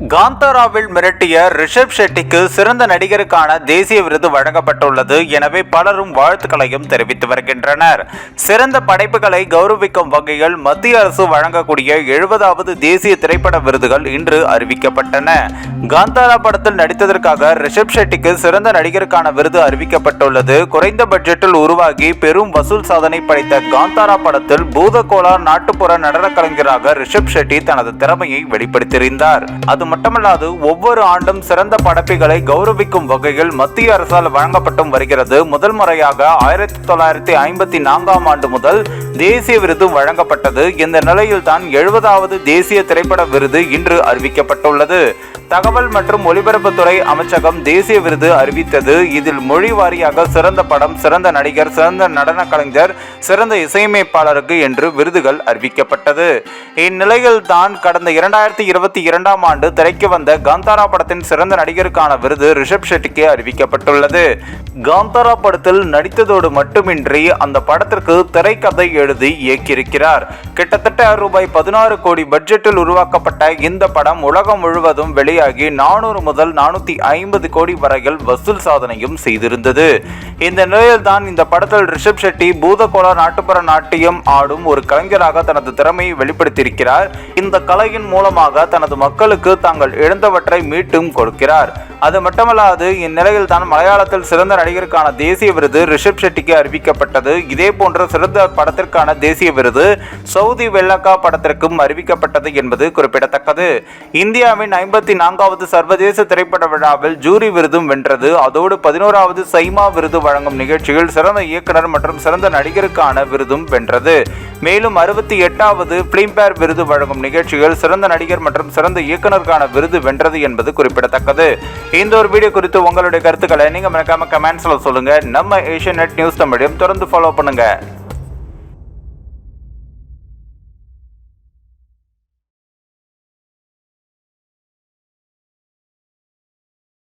காந்தாராவில் மிரட்டிய ரிஷப் ஷெட்டிக்கு சிறந்த நடிகருக்கான தேசிய விருது வழங்கப்பட்டுள்ளது. எனவே பலரும் வாழ்த்துக்களையும் தெரிவித்து வருகின்றனர். சிறந்த படைப்புகளை கௌரவிக்கும் வகையில் மத்திய அரசு வழங்கக்கூடிய எழுபதாவது தேசிய திரைப்பட விருதுகள் இன்று அறிவிக்கப்பட்டன. காந்தாரா படத்தில் நடித்ததற்காக ரிஷப் ஷெட்டிக்கு சிறந்த நடிகருக்கான விருது அறிவிக்கப்பட்டுள்ளது. குறைந்த பட்ஜெட்டில் உருவாகி பெரும் வசூல் சாதனை படைத்த காந்தாரா படத்தில் பூதகோலா நாட்டுப்புற நடன கலைஞராக ரிஷப் ஷெட்டி தனது திறமையை வெளிப்படுத்தியிருந்தார். அது மட்டுமல்லாது ஒவ்வொரு ஆண்டும் சிறந்த படைப்புகளை கௌரவிக்கும் வகையில் மத்திய அரசால் வழங்கப்பட்டும் வருகிறது. முதல் முறையாக ஆயிரத்தி தொள்ளாயிரத்தி ஐம்பத்தி நான்காம் ஆண்டு முதல் தேசிய விருது வழங்கப்பட்டது. இந்த நிலையில்தான் எழுபதாவது தேசிய திரைப்பட விருது இன்று அறிவிக்கப்பட்டுள்ளது. தகவல் மற்றும் ஒலிபரப்புத்துறை அமைச்சகம் தேசிய விருது அறிவித்தது. இதில் மொழி வாரியாக சிறந்த படம் சிறந்த நடிகர் சிறந்த நடன கலைஞர் சிறந்த இசையமைப்பாளருக்கு என்று விருதுகள் அறிவிக்கப்பட்டது. இந்நிலையில் தான் கடந்த இரண்டாயிரத்தி இருபத்தி இரண்டாம் ஆண்டு திரைக்கு வந்த காந்தாரா படத்தின் சிறந்த நடிகருக்கான விருது ரிஷப் ஷெட்டிக்கு அறிவிக்கப்பட்டுள்ளது. காந்தாரா படத்தில் நடித்ததோடு மட்டுமின்றி அந்த படத்திற்கு திரைக்கதை எழுதி இயக்கியிருக்கிறார். கிட்டத்தட்ட ரூபாய் பதினாறு கோடி பட்ஜெட்டில் உருவாக்கப்பட்ட இந்த படம் உலகம் முழுவதும் வெளியாகி நானூறு முதல் நானூத்தி ஐம்பது கோடி வரையில் வசூல் சாதனையும் செய்திருந்தது. இந்த நிலையில்தான் இந்த படத்தில் ரிஷப் ஷெட்டி பூதகோலா நாட்டுப்புற நாட்டியம் ஆடும் ஒரு கலைஞராக தனது திறமையை வெளிப்படுத்தியிருக்கிறார். இந்த கலையின் மூலமாக தனது மக்களுக்கு தாங்கள் இழந்தவற்றை மீட்டும் கொடுக்கிறார். அது மட்டுமல்லாது இந்நிலையில் தான் மலையாளத்தில் சிறந்த நடிகருக்கான தேசிய விருது ரிஷப் ஷெட்டிக்கு அறிவிக்கப்பட்டது. இதே போன்ற சிறந்த படத்திற்கான தேசிய விருது சவுதி வெள்ளக்கா படத்திற்கும் அறிவிக்கப்பட்டது என்பது குறிப்பிடத்தக்கது. இந்தியாவின் ஐம்பத்தி நான்காவது சர்வதேச திரைப்பட விழாவில் ஜூரி விருதும் வென்றது. அதோடு பதினோராவது சைமா விருது வழங்கும் நிகழ்ச்சியில் சிறந்த இயக்குனர் மற்றும் சிறந்த நடிகருக்கான விருதும் வென்றது. மேலும் அறுபத்தி எட்டாவது பிலிம்பேர் விருது வழங்கும் நிகழ்ச்சியில் சிறந்த நடிகர் மற்றும் சிறந்த இயக்குனருக்கான விருது வென்றது என்பது குறிப்பிடத்தக்கது. இந்த ஒரு வீடியோ குறித்து உங்களுடைய கருத்துக்களை நீங்க மறக்காம கமெண்ட்ஸ்ல சொல்லுங்க. நம்ம ஏஷியன் நெட் நியூஸ் தமிழையும் தொடர்ந்து ஃபாலோ பண்ணுங்க.